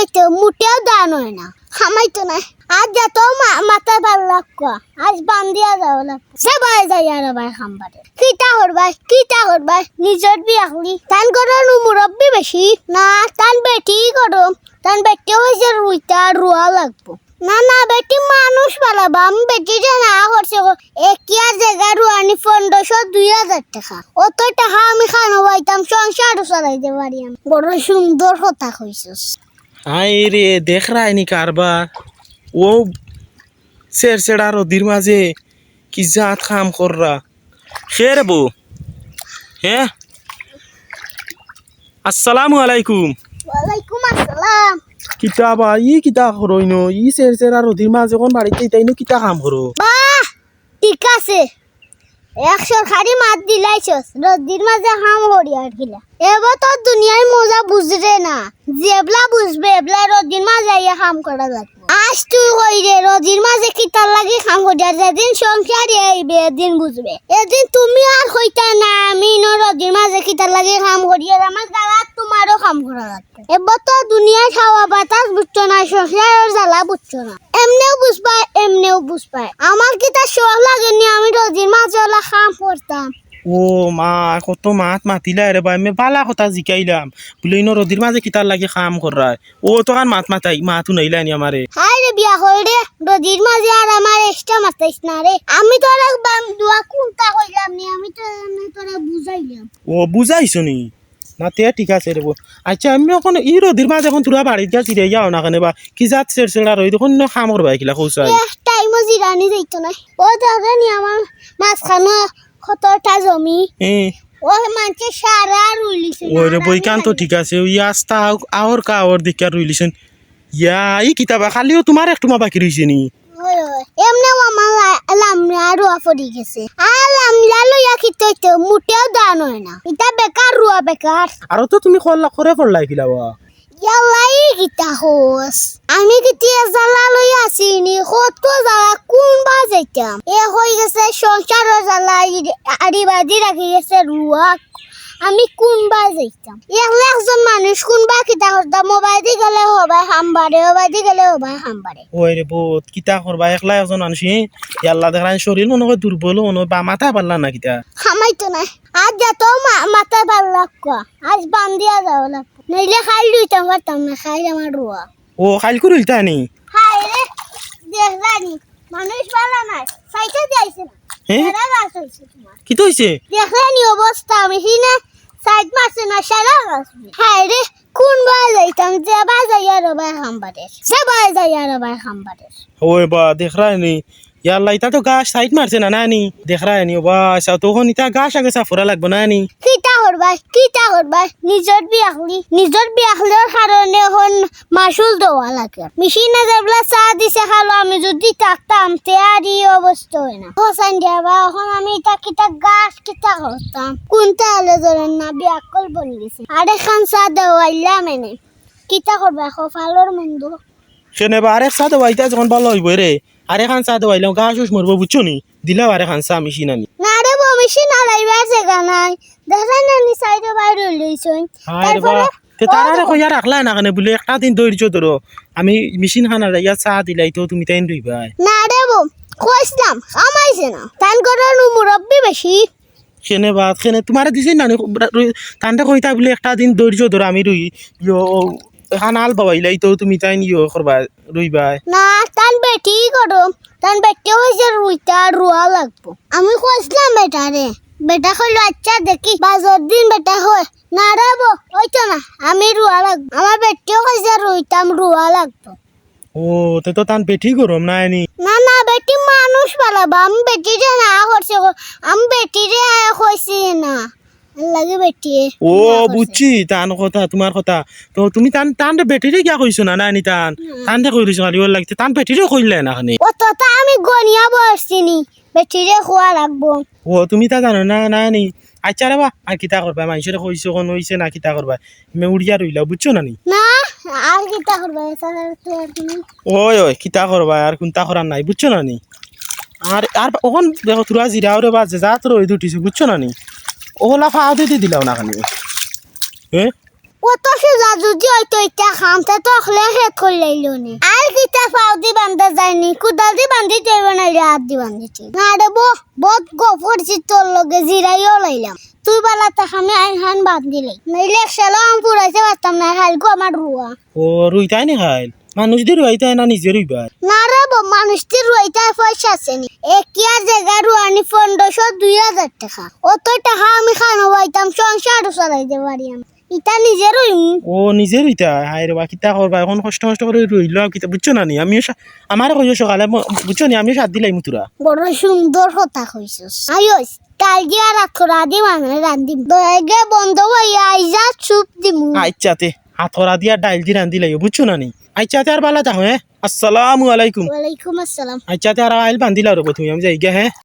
হইতো মুটেও দান হয় না। খামাইতো না। আজ যত মাথা ভালো লাগবো আজ বান্দিয়া যাও লাগবো সে বাই যাই আর ভাই খাম্বারে কিতা করবাই কিতা করবাই নিজর বিয়াখলি তান করন মুরব্বি বেশি। না, তান বেটি করম তান বেটি হয়েছে রুইতা, রুয়া লাগবো। না না, বেটি মানুষ পালাবা আমি বেটিটা না করছে একিয়া জায়গা রুয়ানি পনেরোশো দুই হাজার টাকা। অত টাকা আমি খানো পাইতাম, সংসারও চালাইতে পারি আমি বড় সুন্দর কথা কইছিস। আই রে দেখ রায়নি কারবার। ও সের সেড়া রদির মাঝে কি জাত কাম কররা। সে রে বউ হ্যাঁ আসসালামু আলাইকুম। ওয়ালাইকুম আসসালাম। কিতা বা ই কিতা করইন? ই সের সেড়া রদির মাঝে কোন বাড়িতে তাইনো কিতা কাম করো? বাহ ঠিক আছে। এক সরকারি মাত দিলাইছস রদ্দির মাঝে হাম হরিয়ার গিলা। এবার তো দুনিয়ার মজা বুঝরে না। জেবলা বুঝবে, এবলা রদ্দির মাঝে ইয়া হাম করা লাগবে। আজ তুই কই রে, রদ্দির মাঝে কিতার লাগি হাম করিয়ার যেদিন সংসার আইবে, এদিন বুঝবে। এদিন তুমি আর কইতা না, আমি ন রদ্দির মাঝে কিতার লাগি হাম করিয়ার আমার গালাত তোমারও কাম করা লাগবে। এবার তো দুনিয়ায় খাওয়া বাতাস, বুঝছ না সংসারের জ্বালা বুঝছ না। এমনিও বুঝবা এমনিও বুঝবা। আমার কি তার শখ লাগেনি? আমি রোজির মাঝে ওলা কাম করতাম ও মা কত মাত মাতিলা রে ভাই। আমি বালা কথা জিকাইলাম। বলে ইনো রদির মাঝে কিতার লাগে কাম কররা ও তো কান মাত মাতাই মাতু নাইলানি আমারে। হাই রে বিয়া হল রে রোজির মাঝে আর আমার এক্সট্রা মাতাইস না রে। আমি তোরা বাম দোয়া কোনটা কইলাম নি আমি তো তোরা বুঝাইলাম। ও বুঝাইছো নি? না তে ঠিক আছে রে বউ। আচ্ছা আমি এখন ই রদির মাঝে এখন তোরা বাড়িতে যা চিরে যাও না কেন বা কি জাত সের সেড়া রই তখন না কাম করবা কিলা কৌশাই এ টাইমও জিরানি যাইতো না ও দাদা নি আমার মাঝখানে কতটা জমি। ও মানছে সারা রুলিছে ওই বইকান তো ঠিক আছে। ওই আস্তা আওর কা আওর দিকে রইলিছেন ইয়া ই কিতাবা খালিও তোমার একটু মা বাকি রইছে নি। এমনি আমার লামলা রুয়া পড়ি গেছে। আর লামলা লইয়া খিতে হইতে মুটেও দান হয় না। এটা বেকার রুয়া বেকার। আর তো তুমি খোলা করে পড়লাই কিলাবা ইয়ালাই গিতা হোস? আমি কেতিয়া জ্বালা লই আসিনি কত জ্বালা কোন বা যাইতাম এ হয়ে গেছে সংসারের জ্বালা আড়ি বাজি রাখি গেছে রুয়া আমি কোন বা যাইতাম। একলা একজন মানুষ কোন বা কিতা করতাম মোবাইল দি গেলে হবাই হামবারে মোবাইল দি গেলে হবাই হামবারে। ওই রে বহুত কিতা করবা? একলা একজন মানুষ ইয়াল্লা দেখান শরীর মনে হয় দুর্বল মনে হয় বা মাথা পারলা না কিতা? খামাইতো না আজ যত মাথা ভালো লাগবো আজ বান্দিয়া যাও লাগবো। নইলে খাই লইতাম পারতাম না খাই আমার রুয়া ও খাইল করিল তা নি? হাই রে দেখ জানি মানুষ ভালো নাই। সাইতে যাইছে না। কি তো হইছে অবস্থা আমি সিনে সাইড মারছে না সারা গাছ হাই রে কোন বাই যাইতাম যে বাই যাই আর বাই খাম্বারের সে বাই যাই আর বাই খাম্বারের ওই বা দেখ রা নি ইয়াল্লা ইতা তো গাছ সাইড মারছে না নানি দেখ রা নি বা সা তখন ইতা গাছ আগে সাফরা লাগবে না নি কিতা করবাই কিতা করবাই নিজর বিয়াখলি নিজর বিয়াখলের কারণে এখন মাসুল দেওয়া লাগে। মেশিনে যেগুলা চা দিছে খালো আমি যদি থাকতাম তে আর ই অবস্থা হয় না হোসাইন দিয়াবা এখন আমি এটা কিতা গাছ কিতা করতাম কোনটা হলে ধরেন না বিয়াকল বনি গেছে আর এখন চা দেওয়াইলাম এনে। কিতা করবা ফালোর মন্দ? সেনে বা আরেক সাথে বাইতা যখন ভালো হইব রে আরে খান সাথে বাইলাম গাছ উস মরবো বুঝছ নি? দিলাম আরে খান সা মিশি নানি না রে বো মেশিন আলাইবার জায়গা নাই। দেখা না নি সাইডে বাইরে লইছই। রে বা তে তারা কইয়া রাখলা না কেন বলে একটা দিন ধৈর্য ধরো। আমি মেশিন খানা ইয়া চা দিলাই তো তুমি তাই রইবাই না রে বো কইছিলাম আমাইছে না। তান করার মুরব্বি বেশি। সেনে বাদ সেনে তোমার দিছে নানি তান্তে কইতা বলে একটা দিন ধৈর্য ধরো আমি রই ইয়ো খান আল বাবাইলাই তো তুমি তাই ইয়ো করবা রইবাই না তান বেটি করো তান বেটি হয়েছে রুইতা রুয়া লাগবো। আমি কইছিলাম বেটা রে বেটা কইলো আচ্ছা দেখি বাজর দিন বেটা হয়। না রে বো ওইতো না আমি রুয়া লাগবো। আমার বেটিও কইছে রুইতাম রুয়া লাগবো। ও তে তো তান পেঠি গরম না নি না না বেটি মানুষ পালাবো। আমি বেটিরে না করছে আমি বেটিরে কইছি না। লাগে বেটি ও বুঝছি তান কথা তোমার কথা। তো তুমি তান তান বেটিরে কিয়া কইছো না নানি তান? তান দে কইছো খালি ওর লাগতে তান বেটিরে কইলে না খানি? অতটা আমি গনিয়া বসছিনি বেটিরে খোয়া লাগবো। ও তুমি তা জানো না নানি আচ্ছা রে বা আর কিতা করবা মানুষের কইছো কোন হইছে না কিতা করবা মে উড়িয়া রইলা বুঝছ না নি? না আর কিতা করবে তো ওই ওই কিতা করবা আর কোনটা করার নাই বুঝছ না নি? আর আর ওখান দেখো তোরা জিরাও রে বাজে যা তোর ওই দুটিছে বুঝছ না নি? ওলা ফাও দিতে দিলাও না খানি হ্যাঁ কত সোজা যদি হইতো রইতা খামতে তো অখলে খেত করলাইল নি। আর কিতা পাও দি বান্ধা যায়নি কুদাল দি বান্ধি তৈব না হাত দি বান্ধিছি না রে বো বহুত গফরছি তোর লগে জিরাইও লাইলাম। তুই বেলাতে আমি আইন হান বান্ধিলাই নইলে সেলাম পুরাইতে পারতাম না হালকো আমার রুয়া ও রুইতাই নি খাইল মানুষ দিয়ে রুইতাই না নিজে রুইবার না রে বো মানুষটি রুইতে পয়সা আছে নি। একিয়া জায়গা রুয়ানি পনেরোশো দুই হাজার টাকা। অত টাকা আমি খানো পাইতাম সংসার চালাইতে পারি আমি। ইটা নিজে রুইম ও নিজে রুইতা হাই রে বা কিতা করবা? এখন কষ্ট কষ্ট করে রুইল কিতা বুঝছ না নি? আমিও আমারও কইও সকালে বুঝছ নি? আমিও সাত দিলাই মুতুরা বড় সুন্দর কথা কইছস। আইস কাল দিয়া রাখরা দি মানে রান্দিম দয়াগে বন্ধ হইয়া আইজা চুপ দিমু। আচ্ছাতে হাতরা দিয়া ডাইল দি রান্ধি লাইও বুঝছ না নি? আচ্ছাতে আর বালা যাও হ্যাঁ আসসালামু আলাইকুম। ওয়ালাইকুম আসসালাম। আর আইল বান্ধিলা রবো তুমি আমি যাই গিয়া হ্যাঁ